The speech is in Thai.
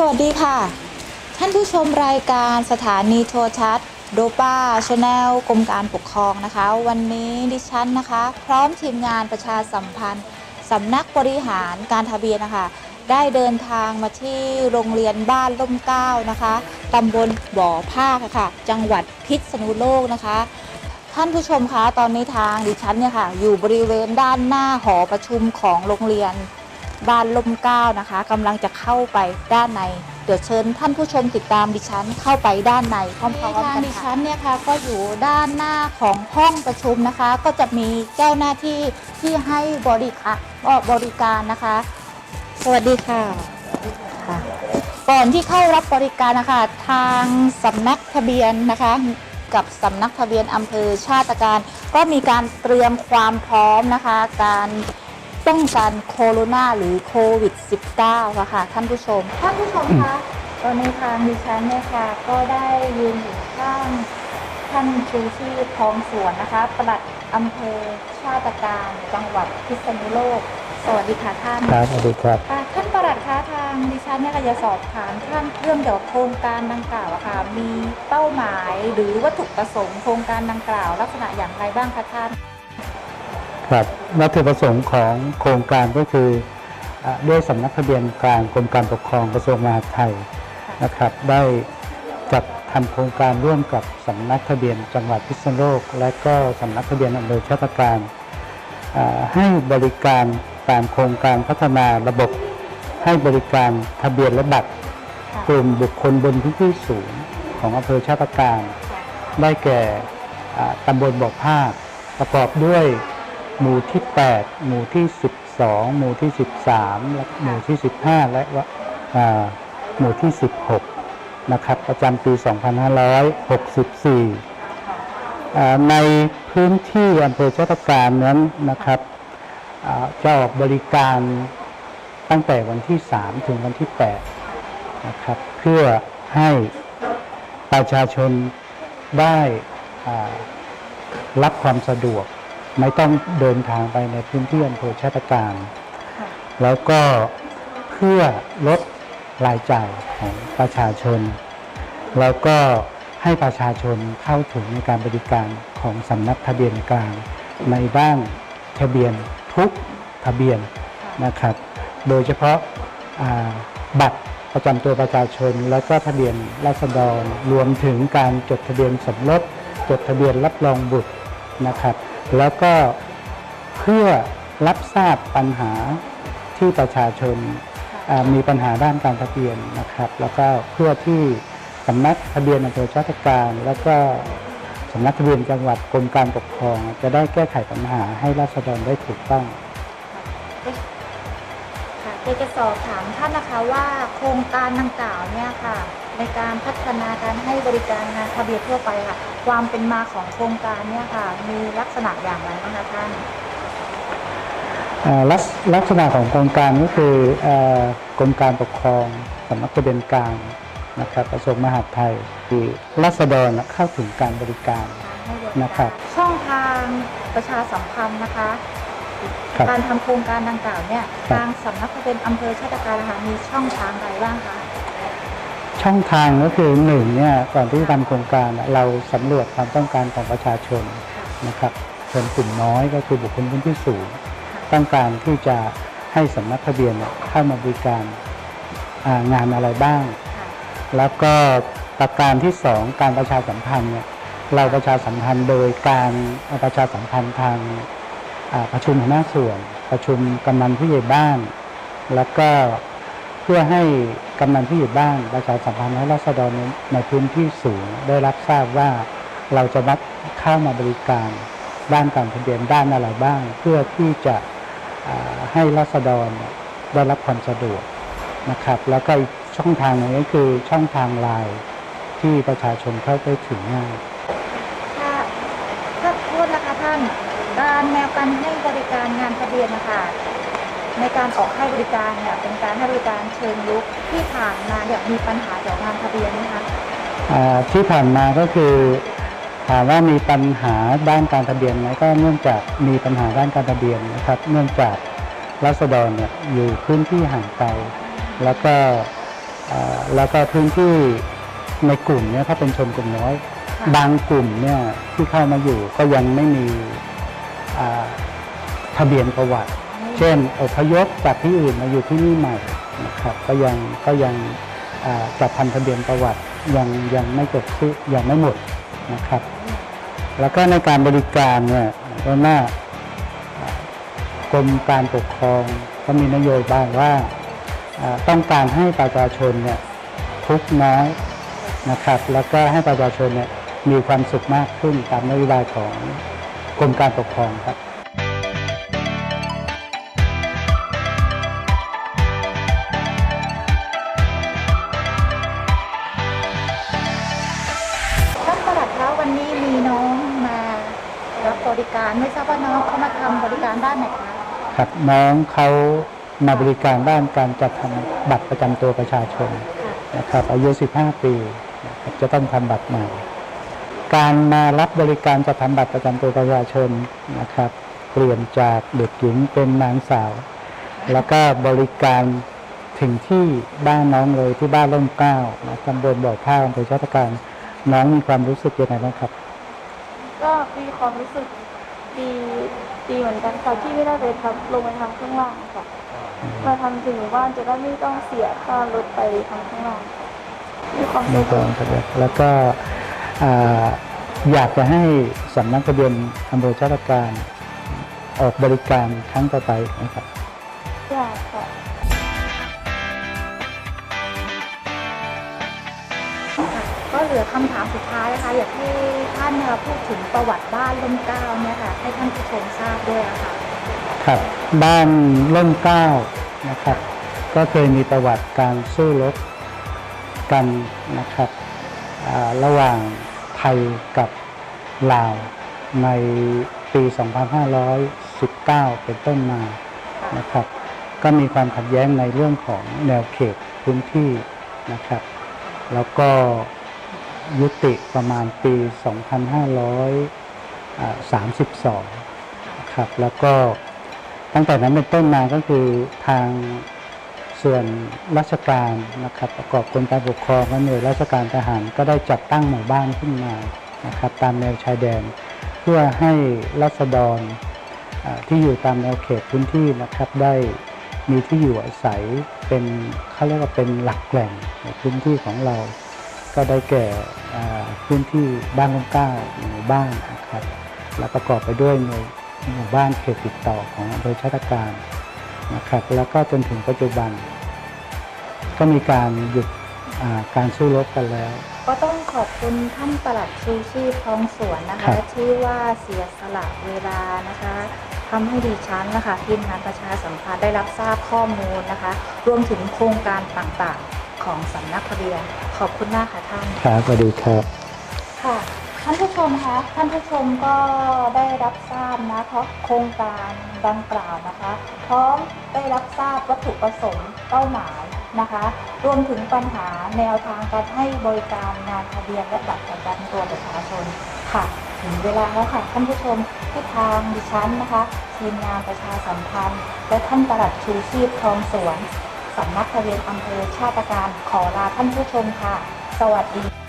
สวัสดีค่ะ ท่านผู้ชมรายการสถานีโทรทัศน์โดป้าชาแนลกรมการปกครองนะคะ วันนี้ดิฉันนะคะ พร้อมทีมงานประชาสัมพันธ์สำนักบริหารการทะเบียนนะคะ ได้เดินทางมาที่โรงเรียนบ้านล่มเก้านะคะตำบลบ่อภาคค่ะ จังหวัดพิษณุโลกนะคะ ท่านผู้ชมคะตอนนี้ทางดิฉันเนี่ยค่ะ อยู่บริเวณด้านหน้าหอประชุมของโรงเรียน บ้านลมเกล้านะคะกำลังจะเข้าไปด้านใน เดี๋ยวเชิญท่านผู้ชมติดตามดิฉันเข้าไปด้านในพร้อมๆกันดิฉันเนี่ยค่ะก็อยู่ด้านหน้าของห้องประชุมนะคะ ก็จะมีเจ้าหน้าที่ที่ให้บริการบริการนะคะ สวัสดีค่ะค่ะก่อนที่เข้ารับบริการนะคะ ทางสำนักทะเบียนนะคะกับสำนักทะเบียนอำเภอชาติการ ก็มีการเตรียมความพร้อมนะคะ การ ป้องกันโคโรนาหรือโควิด -19 ค่ะท่านผู้ชม ท่านผู้ชมคะตอนนี้ทางดิฉันเนี่ยค่ะ ก็ได้ยืนอยู่ข้างท่านชูชีพทองสวนนะคะปลัดอำเภอชาติการจังหวัดพิษณุโลก สวัสดีค่ะท่านครับสวัสดีครับค่ะท่านประหลัดคะทางดิฉันเนี่ยก็จะสอบถามท่านเรื่องเกี่ยวกับโครงการดังกล่าวอะค่ะ มีเป้าหมายหรือวัตถุประสงค์โครงการดังกล่าว ลักษณะอย่างไรบ้างคะท่าน ครับวัตถุประสงค์ของโครงการก็คืออ่าด้วยสำนักทะเบียนกลางกรมการปกครองกระทรวงมหาดไทยนะครับ ได้จัดทำโครงการร่วมกับสำนักทะเบียนจังหวัดพิษณุโลก และก็สำนักทะเบียนอำเภอชาติการอ่าให้บริการตามโครงการพัฒนาระบบ ให้บริการทะเบียนและบัตรค่ะกลุ่มบุคคลบนพื้นที่สูงของอำเภอชาติการ ได้แก่อ่าตำบลบ่อภาคประกอบด้วย หมู่ที่ 8 หมู่ที่ 12 หมู่ที่ 13 และหมู่ที่ 15 และวะอ่าหมู่ที่ 16 นะครับประจำปี 2564อ่าในพื้นที่อำเภอชาติการนั้นนะครับอ่าจะออกบริการตั้งแต่วันที่ 3 ถึงวันที่ 8 นะครับเพื่อให้ประชาชนได้อ่ารับความสะดวก ไม่ต้องเดินทางไปในพื้นที่อำเภอชาติการค่ะแล้วก็เพื่อลดรายจ่ายของประชาชน แล้วก็ให้ประชาชนเข้าถึงในการบริการของสำนักทะเบียนกลาง ในด้านทะเบียนทุกทะเบียนนะครับ โดยเฉพาะอ่าบัตรประจำตัวประชาชน แล้วก็ทะเบียนราษฎรรวมถึงการจดทะเบียนสมรสจดทะเบียนรับรองบุตรนะครับ แล้วก็เพื่อรับทราบปัญหาที่ประชาชนอ่ามีปัญหาด้านการทะเบียนนะครับ แล้วก็เพื่อที่สำนักทะเบียนอำเภอชาติการ แล้วก็สำนักทะเบียนจังหวัดกรมการปกครอง จะได้แก้ไขปัญหาให้ราษฎรได้ถูกต้องค่ะเดี๋ยวจะสอบถามท่านนะคะว่าโครงการดังกล่าวเนี่ยค่ะ ในการพัฒนาการให้บริการงานทะเบียนทั่วไปค่ะ ความเป็นมาของโครงการเนี่ยค่ะ มีลักษณะอย่างไรบ้างคะท่านอ่าลักษลักษณะของโครงการก็คือเอ่อกรมการปกครองสำนักทะเบียนกลางนะครับกระทรวงมหาดไทยคือรัษฎรเข้าถึงการบริการ ให้บริการนะครับช่องทางประชาสัมพันธ์นะคะ ครับ การทำโครงการดังกล่าวเนี่ย ครับ ทางสำนักทะเบียนอำเภอชาติการนะคะมีช่องทางใดบ้างคะ ช่องทางก็คือหนึ่งเนี่ยก่อนที่จะทำโครงการเนี่ยเราสำรวจความต้องการของประชาชนนะครับชนกลุ่มน้อยก็คือบุคคลพื้นที่สูงต้องการที่จะให้สำนักทะเบียนเนี่ยเข้ามาบริการอ่างานอะไรบ้างค่ะแล้วก็ประการที่สองการประชาสัมพันธ์เนี่ยเราประชาสัมพันธ์โดยการประชาสัมพันธ์ทางอ่าประชุมหัวหน้าส่วน ประชุมกำนันผู้ใหญ่บ้าน แล้วก็เพื่อให้ กำนันผู้ใหญ่บ้านประชาสัมพันธ์ให้รัษฎรในพื้นที่สูงได้รับทราบว่าเราจะนัดเข้ามาบริการด้านการทะเบียนด้านอะไรบ้าง เพื่อที่จะให้รัษฎรได้รับความสะดวกนะครับ แล้วก็อีกช่องทางนึงก็คือช่องทางไลน์ที่ประชาชนเข้าไปถึงง่ายถ้าถ้าโทษนะคะท่านการแนวการให้บริการงานทะเบียนนะคะ ในการออกให้บริการเนี่ยเป็นการให้บริการเชิงลุกที่ผ่านมาเนี่ยมีปัญหาเกี่ยวกับงานทะเบียนไหมคะอ่าที่ผ่านมาก็คือถามว่ามีปัญหาด้านการทะเบียนไหมก็เนื่องจากมีปัญหาด้านการทะเบียนนะครับ เนื่องจากรัษฎรเนี่ยอยู่พื้นที่ห่างไกลแล้วก็เอ่อแล้วก็พื้นที่ในกลุ่มเนี่ยถ้าเป็นชนกลุ่มน้อยค่ะบางกลุ่มเนี่ยที่เข้ามาอยู่ก็ยังไม่มีอ่าทะเบียนประวัติ เช่นอพยพจากที่อื่นมาอยู่ที่นี่ใหม่นะครับก็ยังก็ยังจัดทำทะเบียนประวัติยังยังไม่จบสิ้นยังไม่หมดนะครับ แล้วก็ในการบริการเนี่ยก็น่าอ่ากรมการปกครองก็มีนโยบายว่าต้องการให้ประชาชนเนี่ยทุกน้อยนะครับ แล้วก็ให้ประชาชนเนี่ยมีความสุขมากขึ้นตามนโยบายของกรมการปกครองครับ รับบริการไม่ทราบว่าน้องเขามาทำบริการด้านไหนคะครับน้องเขามาบริการด้านการจัดทำบัตรประจำตัวประชาชนนะครับอายุ 15 ปีนะครับจะต้องทำบัตรใหม่ การมารับบริการจัดทำบัตรประจำตัวประชาชนนะครับ เปลี่ยนจากเด็กหญิงเป็นนางสาว แล้วก็บริการถึงที่บ้านน้องเลยที่บ้านร่มเกล้านะตำบลบ่อผ้าอำเภอชาติการ น้องมีความรู้สึกยังไงบ้างครับ มีความรู้สึกดีดีเหมือนกันค่ะที่ไม่ได้ไปทำลงไปทำข้างล่างค่ะ มาทำถึงหมู่บ้านจะได้ไม่ต้องเสียค่ารถไปทำข้างล่างมีความมีสุขความสะดวกแล้วก็อ่าอยากจะให้สำนักทะเบียนอำเภอชาติการออกบริการครั้งต่อไปนะครับอยากค่ะ ลือคำถามสุดท้ายนะคะอยากให้ท่านเนี่ยพูดถึงประวัติบ้านล่มเก้าเนี่ยค่ะให้ท่านผู้ชมทราบด้วยอะค่ะครับบ้านร่มเก้านะครับก็เคยมีประวัติการสู้รบกันนะครับระหว่างไทยกับลาวในปี 2519 เป็นต้นมานะครับ ก็มีความขัดแย้งในเรื่องของแนวเขตพื้นที่นะครับ แล้วก็ ยุติประมาณปี 2532ครับแล้วก็ตั้งแต่นั้นเป็นต้นมาก็คือทางส่วนราชการนะครับ ประกอบกรมการปกครองและหน่วยราชการทหารก็ได้จัดตั้งหมู่บ้านขึ้นมานะครับ ตามแนวชายแดน เพื่อให้รัษฎรที่อยู่ตามแนวเขตพื้นที่นะครับได้มีที่อยู่อาศัยเป็นเขาเรียกว่าเป็นหลักแหล่งในพื้นที่ของเรา ก็ได้แก่อ่าพื้นที่บ้านลงเก้าหมู่บ้านนะครับและประกอบไปด้วยหน่วยหมู่บ้านเขตติดต่อของอำเภอชาติการนะครับ แล้วก็จนถึงปัจจุบัน ก็มีการหยุดอ่าการสู้รบกันแล้ว ก็ต้องขอบคุณท่านปลัดชูชีพทองสวนนะครัคะบที่ว่าเสียสละเวลานะคะทำให้ดิฉันนะคะทีมงานประชาสัมพันธ์ได้รับทราบข้อมูลนะคะ รวมถึงโครงการต่างๆ ของสำนักทะเบียนขอบคุณมากค่ะท่าน ครับสวัสดีครับ ค่ะท่านผู้ชมคะท่านผู้ชมก็ได้รับทราบนะเพราะโครงการดังกล่าวนะคะพร้อมได้รับทราบวัตถุประสงค์เป้าหมายนะคะ รวมถึงปัญหาแนวทางการให้บริการงานทะเบียนและบัตรประจำตัวประชาชนค่ะ ถึงเวลาแล้วค่ะท่านผู้ชมที่ทางดิฉันนะคะทีมงานประชาสัมพันธ์ และท่านประหลัดชูชีพทองสวน สำนักทะเบียนอำเภอชาติการขอลาท่านผู้ชมค่ะ สวัสดี